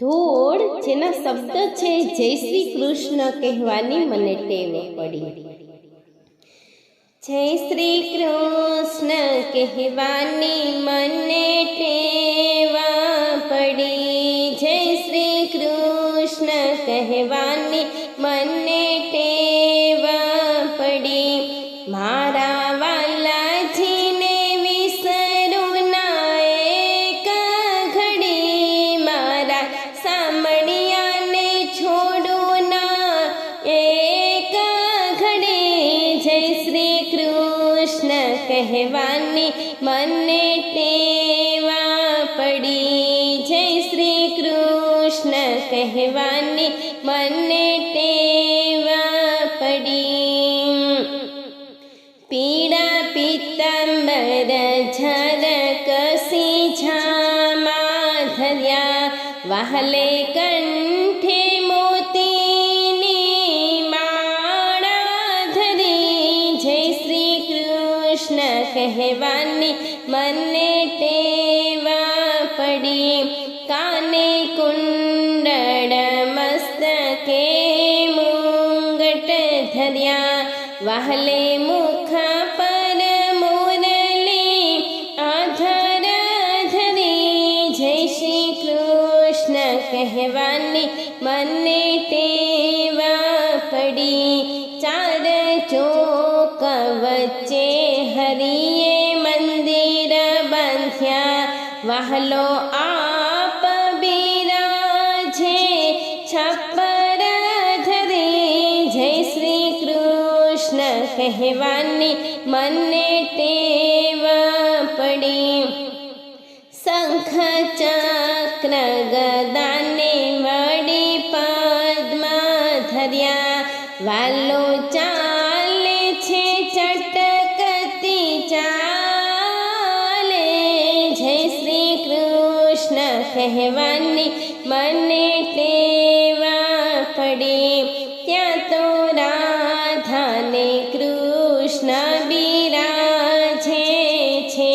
ધૂળ, જેના શબ્દ છે, જય શ્રી કૃષ્ણ કહેવાની મને ટેવ પડી. જય શ્રી કૃષ્ણ કહેવાની મને ટેવા પડી. જય શ્રી કૃષ્ણ કહેવાની મને ટેવા પડી. મારા કૃષ્ણ કહેવાની, મને ટેવા પડી. જય શ્રી કૃષ્ણ કહેવાની, મને ટેવા પડી. પીળા પિત્તંબર ઝરકસી ઝામા ધર્યા, વહલે કંઠે કહેવાની મને ટેવા પડી કાને કુંડળ મસ્તકે મુંગટ ધર્યા વહલે મુખ પર મુરલી આધર ધરી જય શ્રી કૃષ્ણ કહેવાની મને ટેવા પડી વહલો આપ બિરાજે, છપ્પર ધરી, જય શ્રી કૃષ્ણ કહેવાની મને ટેવ પડી. શંખ ચક્ર ગદાને વડી પદ્મ ધર્યા વાલો ચાલે કહેવાની, મને ટેવા પડી, ત્યાં તો રાધાને કૃષ્ણ બિરાજે છે.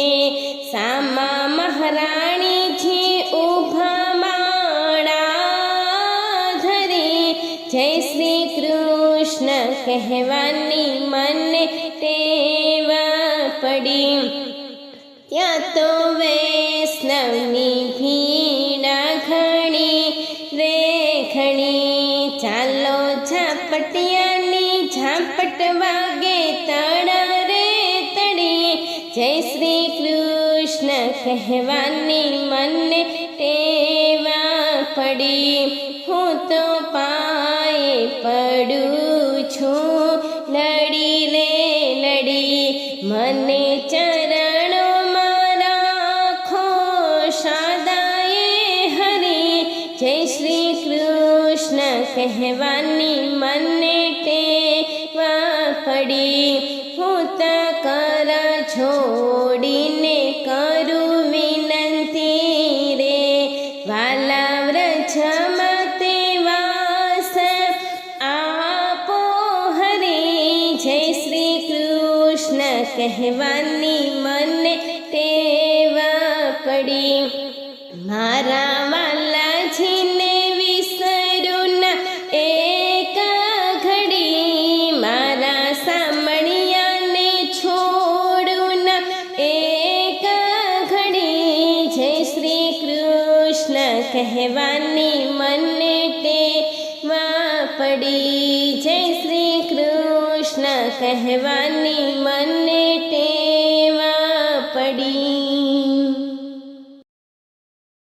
સામા મહારાણીજી ઊભા માળા ધરે, જય શ્રી કૃષ્ણ કહેવાની, મને ટેવા પડી, ત્યાં તો ઝાપટિયાની ઝાપટ વાગે તળ રે તળી જય શ્રી કૃષ્ણ કહેવાની મને ટેવા પડી. હું તો પાયે પડું કહેવાની મને ટેવા પડી. હું તો કર છોડીને કરું વિનંતી રે. વાલા વ્રજમાં તે વાસ આપો હરી. જય શ્રી કૃષ્ણ. કહેવાની મને ટેવા પડી. મારા કહેવાની મને ટેવા પડી. જય શ્રી કૃષ્ણ. કહેવાની મને ટેવા